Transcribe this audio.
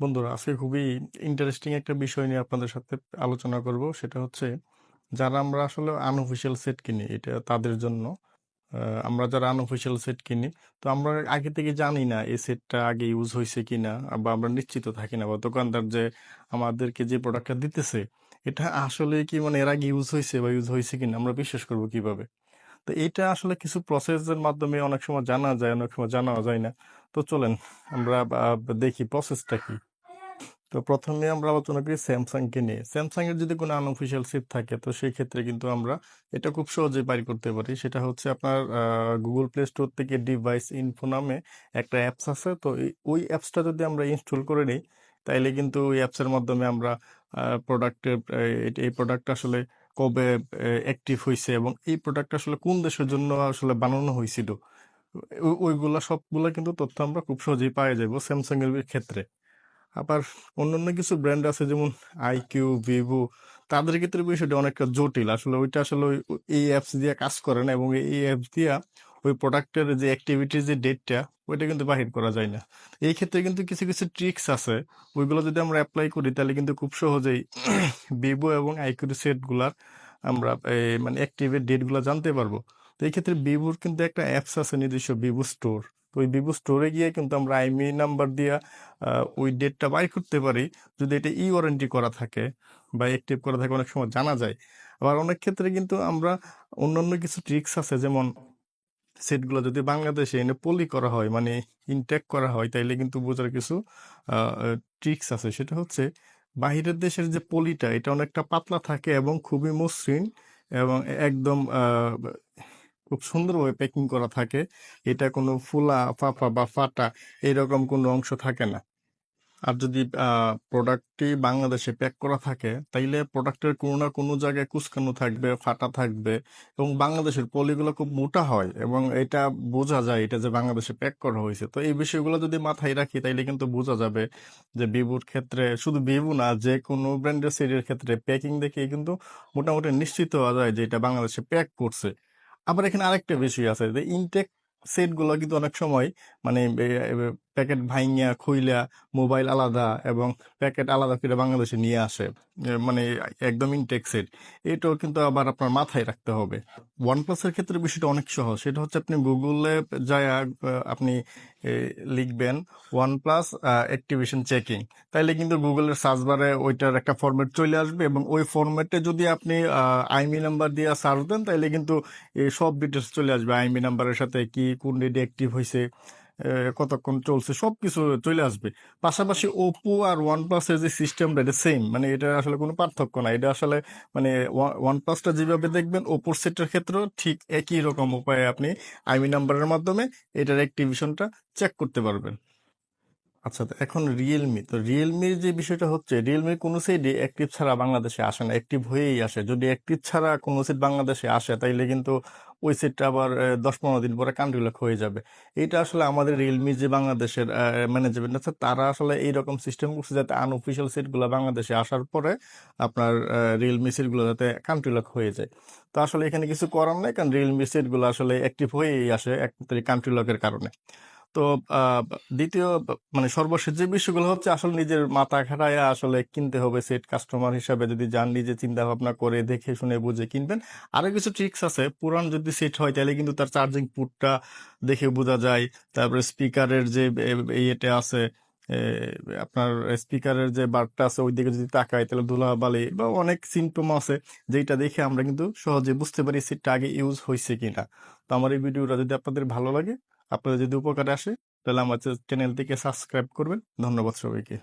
বন্ধুরা, আজকে খুবই ইন্টারেস্টিং একটা বিষয় নিয়ে আপনাদের সাথে আলোচনা করব। সেটা হচ্ছে, যারা আমরা আসলে আনঅফিসিয়াল সেট কিনি, এটা তাদের জন্য আমরা যারা আনঅফিসিয়াল সেট কিনি, তো আমরা আগে থেকে জানি না এই সেটটা আগে ইউজ হয়েছে কিনা, বা আমরা নিশ্চিত থাকি না, বা দোকানদার যে আমাদেরকে যে প্রোডাক্টটা দিতেছে, এটা আসলে কি মানে এর আগে ইউজ হয়েছে বা ইউজ হয়েছে কিনা, আমরা বিশ্বাস করব কীভাবে? তো এটা আসলে কিছু প্রসেসের মাধ্যমে অনেক সময় জানা যায়, অনেক সময় জানা যায় না। তো চলেন, আমরা দেখি প্রসেসটা কি। তো প্রথমে আমরা আলোচনা করি স্যামসাং কে নিয়ে। স্যামসাং এর যদি কোনো আনঅফিসিয়াল সিট থাকে, তো সেই ক্ষেত্রে কিন্তু আমরা এটা খুব সহজে বাইর করতে পারি। সেটা হচ্ছে আপনার গুগল প্লে স্টোর থেকে ডিভাইস ইনফো নামে একটা অ্যাপস আছে। তো ওই অ্যাপসটা যদি আমরা ইনস্টল করে নিই, তাইলে কিন্তু ওই অ্যাপসের মাধ্যমে আমরা প্রোডাক্টের এই প্রোডাক্ট আসলে কবে অ্যাক্টিভ হয়েছে এবং এই প্রোডাক্ট আসলে কোন দেশের জন্য আসলে বানানো হয়েছিল ওই- ওইগুলা সবগুলা কিন্তু তথ্য আমরা খুব সহজেই পাওয়া যাব স্যামসাং এর ক্ষেত্রে। আবার অন্যান্য কিছু ব্র্যান্ড আছে যেমন আইকিউ ভিভো তাদের ক্ষেত্রে বিষয়টা অনেকটা জটিল। আসলে ওইটা আসলে ওই এই অ্যাপস দিয়ে কাজ করে না এবং এই অ্যাপস দিয়া ওই প্রোডাক্টের যে অ্যাক্টিভিটির যে ডেটটা ওইটা কিন্তু বাহির করা যায় না। এই ক্ষেত্রে কিন্তু কিছু কিছু ট্রিক্স আছে। ওইগুলো যদি আমরা অ্যাপ্লাই করি, তাহলে কিন্তু খুব সহজেই ভিভো এবং আইকিউর সেটগুলার আমরা মানে অ্যাক্টিভের ডেটগুলো জানতে পারব। তো এই ক্ষেত্রে ভিভোর কিন্তু একটা অ্যাপস আছে নিজস্ব ভিভো স্টোর তো ওই ভিভো স্টোরে গিয়ে কিন্তু আমরা আইমি নাম্বার দিয়া ওই ডেটটা বাই করতে পারি। যদি এটা ই ওয়ারেন্টি করা থাকে বা অ্যাক্টিভ করা থাকে, অনেক সময় জানা যায়। আবার অনেক ক্ষেত্রে কিন্তু আমরা অন্যান্য কিছু ট্রিক্স আছে, যেমন সেটগুলো যদি বাংলাদেশে এনে পলি করা হয় মানে ইনটেক করা হয়, তাইলে কিন্তু বোঝার কিছু ট্রিক্স আছে। সেটা হচ্ছে বাহিরের দেশের যে পলিটা এটা অনেকটা পাতলা থাকে এবং খুবই মসৃণ এবং একদম খুব সুন্দরভাবে প্যাকিং করা থাকে। এটা কোনো ফুলা, ফাফা বা ফাটা এরকম কোনো অংশ থাকে না। আর যদি প্রোডাক্টটি বাংলাদেশে প্যাক করা থাকে, তাইলে প্রোডাক্টের কোনো না কোনো জায়গায় কুচকানো থাকবে, ফাটা থাকবে এবং বাংলাদেশের পলিগুলো খুব মোটা হয় এবং এটা বোঝা যায় এটা যে বাংলাদেশে প্যাক করা হয়েছে। তো এই বিষয়গুলো যদি মাথায় রাখি, তাইলে কিন্তু বোঝা যাবে যে ভিভোর ক্ষেত্রে, শুধু ভিভো না, যে কোনো ব্র্যান্ডের সেটের ক্ষেত্রে প্যাকিং দেখে কিন্তু মোটামুটি নিশ্চিত হওয়া যায় যে এটা বাংলাদেশে প্যাক করছে। আবার এখানে আরেকটা বিষয় আছে যে ইনটেক সেটগুলো কিন্তু অনেক সময় মানে প্যাকেট ভাইঙ্গা, খুইলা, মোবাইল আলাদা এবং প্যাকেট আলাদা করে বাংলাদেশে নিয়ে আসে। মানে একদম ইনটেক্সের এটাও কিন্তু আবার আপনার মাথায় রাখতে হবে। ওয়ান প্লাসের ক্ষেত্রে বিষয়টা অনেক সহজ। সেটা হচ্ছে আপনি গুগলে যায় আপনি লিখবেন ওয়ান প্লাস অ্যাক্টিভেশন চেকিং তাইলে কিন্তু গুগলের সার্চ বারে ওইটার একটা ফরম্যাট চলে আসবে এবং ওই ফরম্যাটে যদি আপনি আইমি নাম্বার দিয়ে সার্চ দেন, তাইলে কিন্তু সব ডিটেলস চলে আসবে। আইমি নাম্বারের সাথে কি, কোন ডেটে অ্যাক্টিভ হয়েছে কতক্ষণ চলছে সব কিছু চলে আসবে। পাশাপাশি ওপো আর ওয়ান প্লাসের যে সিস্টেমটা এটা সেম মানে এটা আসলে কোনো পার্থক্য না এটা আসলে মানে ওয়ান প্লাসটা যেভাবে দেখবেন ওপোর সেটের ক্ষেত্রেও ঠিক একই রকম উপায়ে আপনি আইমি নাম্বারের মাধ্যমে এটার অ্যাক্টিভেশনটা চেক করতে পারবেন। আচ্ছা তো এখন রিয়েলমি তো রিয়েলমির যে বিষয়টা হচ্ছে রিয়েলমির কোনো সেটই অ্যাক্টিভ ছাড়া বাংলাদেশে আসে না অ্যাক্টিভ হয়েই আসে। যদি অ্যাক্টিভ ছাড়া কোনো সেট বাংলাদেশে আসে, তাইলে কিন্তু ওই সেটটা আবার দশ পনেরো দিন পরে কান্ট্রি লক হয়ে যাবে। এটা আসলে আমাদের রিয়েলমি যে বাংলাদেশের ম্যানেজমেন্ট আছে, তারা আসলে এইরকম সিস্টেম করছে যাতে আনঅফিসিয়াল সেটগুলো বাংলাদেশে আসার পরে আপনার রিয়েলমি সেটগুলো যাতে কান্ট্রি লক হয়ে যায়। তো আসলে এখানে কিছু করার নাই, কারণ রিয়েলমি সেটগুলো আসলে অ্যাক্টিভ হয়েই আসে, একমাত্র কান্ট্রি লকের কারণে। তো দ্বিতীয় মানে সর্বশেষ যে বিষয়গুলো হচ্ছে আসলে নিজের মাথা খাটায় আসলে কিনতে হবে সেট কাস্টমার হিসাবে যদি যান, নিজে চিন্তা ভাবনা করে দেখে শুনে বুঝে কিনবেন। আরও কিছু ট্রিক্স আছে, পুরান যদি সেট হয় তাহলে কিন্তু তার চার্জিং পুটটা দেখে বোঝা যায়। তারপরে স্পিকারের যে ইয়েটা আছে আপনার স্পিকারের যে বারটা আছে ওই দিকে যদি তাকাই তাহলে ধুলাবালি বা অনেক সিমটম আছে যেটা দেখে আমরা কিন্তু সহজে বুঝতে পারি সেটটা আগে ইউজ হয়েছে কিনা। তো আমার এই ভিডিওটা যদি আপনাদের ভালো লাগে আপনাদের যদি উপকারে আসে তাহলে আমার চ্যানেলটিকে সাবস্ক্রাইব করবেন। ধন্যবাদ সবাইকে।